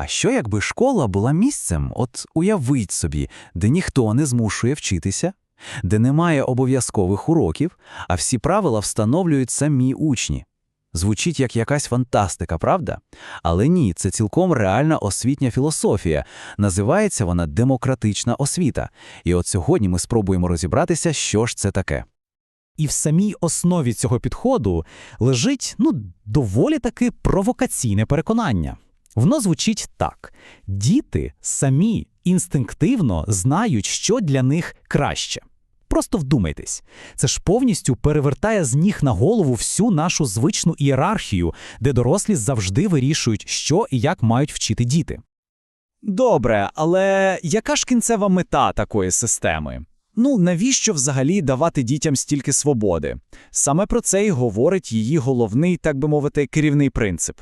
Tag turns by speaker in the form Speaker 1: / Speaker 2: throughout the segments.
Speaker 1: А що якби школа була місцем, от уявіть собі, де ніхто не змушує вчитися, де немає обов'язкових уроків, а всі правила встановлюють самі учні? Звучить як якась фантастика, правда? Але ні, це цілком реальна освітня філософія. Називається вона демократична освіта. І от сьогодні ми спробуємо розібратися, що ж це таке.
Speaker 2: І в самій основі цього підходу лежить ну, доволі таки провокаційне переконання. Воно звучить так: діти самі інстинктивно знають, що для них краще. Просто вдумайтесь, це ж повністю перевертає з ніг на голову всю нашу звичну ієрархію, де дорослі завжди вирішують, що і як мають вчити діти.
Speaker 3: Добре, але яка ж кінцева мета такої системи? Ну, навіщо взагалі давати дітям стільки свободи? Саме про це й говорить її головний, так би мовити, керівний принцип.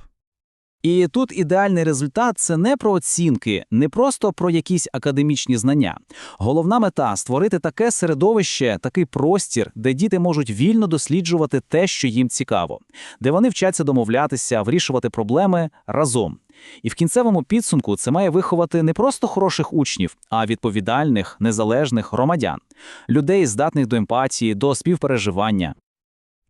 Speaker 4: І тут ідеальний результат це не про оцінки, не просто про якісь академічні знання. Головна мета створити таке середовище, такий простір, де діти можуть вільно досліджувати те, що їм цікаво, де вони вчаться домовлятися, вирішувати проблеми разом. І в кінцевому підсумку це має виховати не просто хороших учнів, а відповідальних, незалежних громадян, людей, здатних до емпатії, до співпереживання.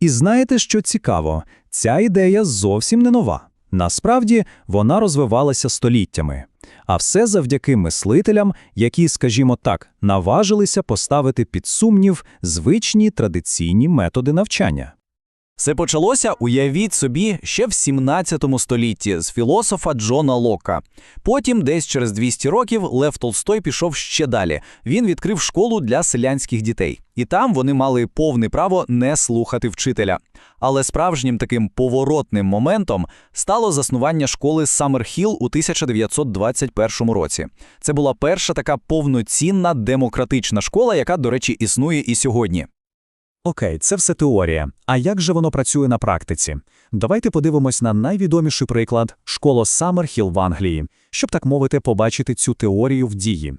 Speaker 3: І знаєте, що цікаво? Ця ідея зовсім не нова. Насправді, вона розвивалася століттями. А все завдяки мислителям, які, скажімо так, наважилися поставити під сумнів звичні традиційні методи навчання.
Speaker 5: Це почалося, уявіть собі, ще в 17 столітті з філософа Джона Лока. Потім, десь через 200 років, Лев Толстой пішов ще далі. Він відкрив школу для селянських дітей, і там вони мали повне право не слухати вчителя. Але справжнім таким поворотним моментом стало заснування школи Саммерхіл у 1921 році. Це була перша така повноцінна демократична школа, яка, до речі, існує і сьогодні.
Speaker 3: Окей, це все теорія. А як же воно працює на практиці? Давайте подивимось на найвідоміший приклад школа Саммерхіл в Англії, щоб так мовити, побачити цю теорію в дії.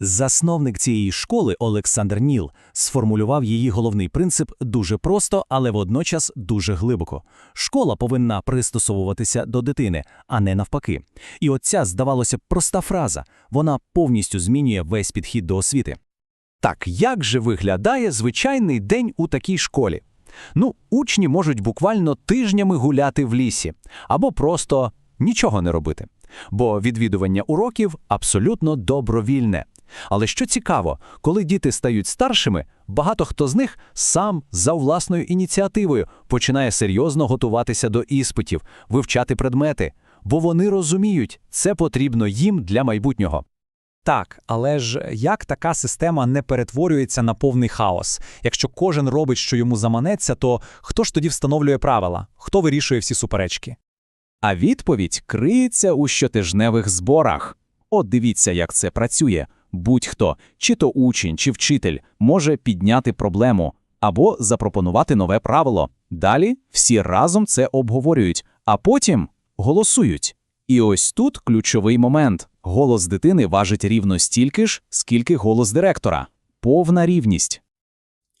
Speaker 2: Засновник цієї школи Олександр Ніл сформулював її головний принцип дуже просто, але водночас дуже глибоко. Школа повинна пристосовуватися до дитини, а не навпаки. І оця, здавалося проста фраза, вона повністю змінює весь підхід до освіти.
Speaker 5: Так як же виглядає звичайний день у такій школі? Ну, учні можуть буквально тижнями гуляти в лісі або просто нічого не робити, бо відвідування уроків абсолютно добровільне. Але що цікаво, коли діти стають старшими, багато хто з них сам за власною ініціативою починає серйозно готуватися до іспитів, вивчати предмети, бо вони розуміють, це потрібно їм для майбутнього.
Speaker 3: Так, але ж як така система не перетворюється на повний хаос? Якщо кожен робить, що йому заманеться, то хто ж тоді встановлює правила? Хто вирішує всі суперечки?
Speaker 4: А відповідь криється у щотижневих зборах. От дивіться, як це працює. Будь-хто, чи то учень, чи вчитель, може підняти проблему або запропонувати нове правило. Далі всі разом це обговорюють, а потім голосують. І ось тут ключовий момент: голос дитини важить рівно стільки ж, скільки голос директора. Повна рівність.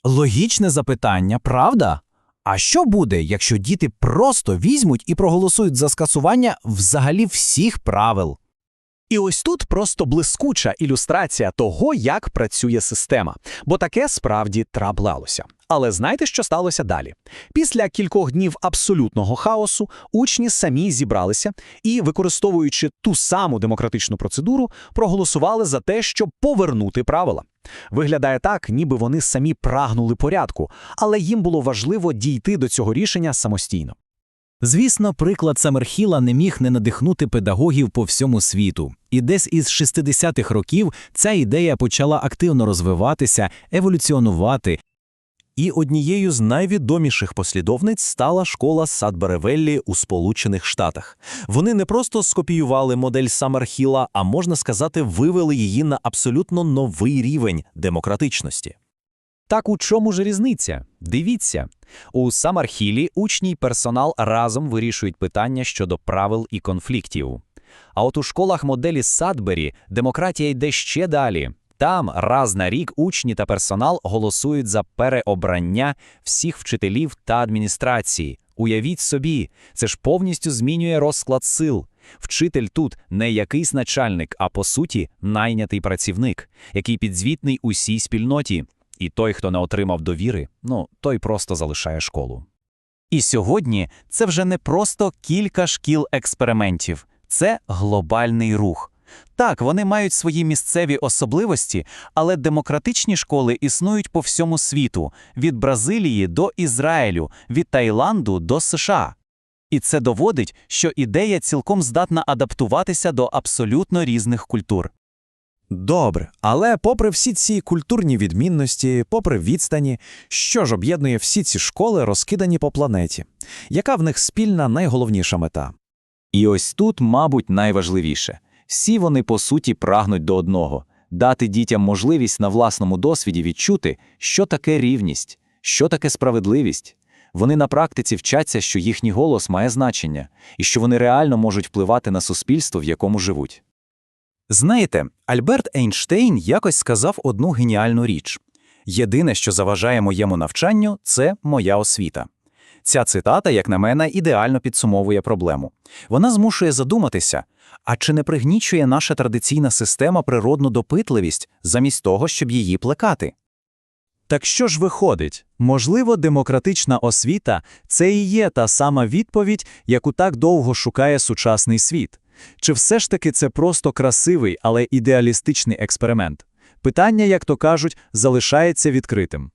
Speaker 5: Логічне запитання, правда? А що буде, якщо діти просто візьмуть і проголосують за скасування взагалі всіх правил?
Speaker 6: І ось тут просто блискуча ілюстрація того, як працює система, бо таке справді траплалося. Але знаєте, що сталося далі? Після кількох днів абсолютного хаосу учні самі зібралися і, використовуючи ту саму демократичну процедуру, проголосували за те, щоб повернути правила. Виглядає так, ніби вони самі прагнули порядку, але їм було важливо дійти до цього рішення самостійно.
Speaker 2: Звісно, приклад Саммерхіла не міг не надихнути педагогів по всьому світу. І десь із 60-х років ця ідея почала активно розвиватися, еволюціонувати.
Speaker 7: І однією з найвідоміших послідовниць стала школа Садберевеллі у Сполучених Штатах. Вони не просто скопіювали модель Саммерхіла, а можна сказати, вивели її на абсолютно новий рівень демократичності.
Speaker 3: Так у чому ж різниця? Дивіться, у Самархілі учні й персонал разом вирішують питання щодо правил і конфліктів. А от у школах моделі Садбері демократія йде ще далі.
Speaker 5: Там раз на рік учні та персонал голосують за переобрання всіх вчителів та адміністрації. Уявіть собі, це ж повністю змінює розклад сил. Вчитель тут не якийсь начальник, а по суті найнятий працівник, який підзвітний усій спільноті. І той, хто не отримав довіри, ну той просто залишає школу.
Speaker 4: І сьогодні це вже не просто кілька шкіл експериментів, це глобальний рух. Так, вони мають свої місцеві особливості, але демократичні школи існують по всьому світу від Бразилії до Ізраїлю, від Таїланду до США. І це доводить, що ідея цілком здатна адаптуватися до абсолютно різних культур.
Speaker 7: Добре, але попри всі ці культурні відмінності, попри відстані, що ж об'єднує всі ці школи, розкидані по планеті? Яка в них спільна найголовніша мета?
Speaker 4: І ось тут, мабуть, найважливіше. Всі вони, по суті, прагнуть до одного – дати дітям можливість на власному досвіді відчути, що таке рівність, що таке справедливість. Вони на практиці вчаться, що їхній голос має значення, і що вони реально можуть впливати на суспільство, в якому живуть.
Speaker 1: Знаєте, Альберт Ейнштейн якось сказав одну геніальну річ. Єдине, що заважає моєму навчанню, це моя освіта. Ця цитата, як на мене, ідеально підсумовує проблему. Вона змушує задуматися, а чи не пригнічує наша традиційна система природну допитливість замість того, щоб її плекати?
Speaker 3: Так що ж виходить? Можливо, демократична освіта – це і є та сама відповідь, яку так довго шукає сучасний світ. Чи все ж таки це просто красивий, але ідеалістичний експеримент? Питання, як то кажуть, залишається відкритим.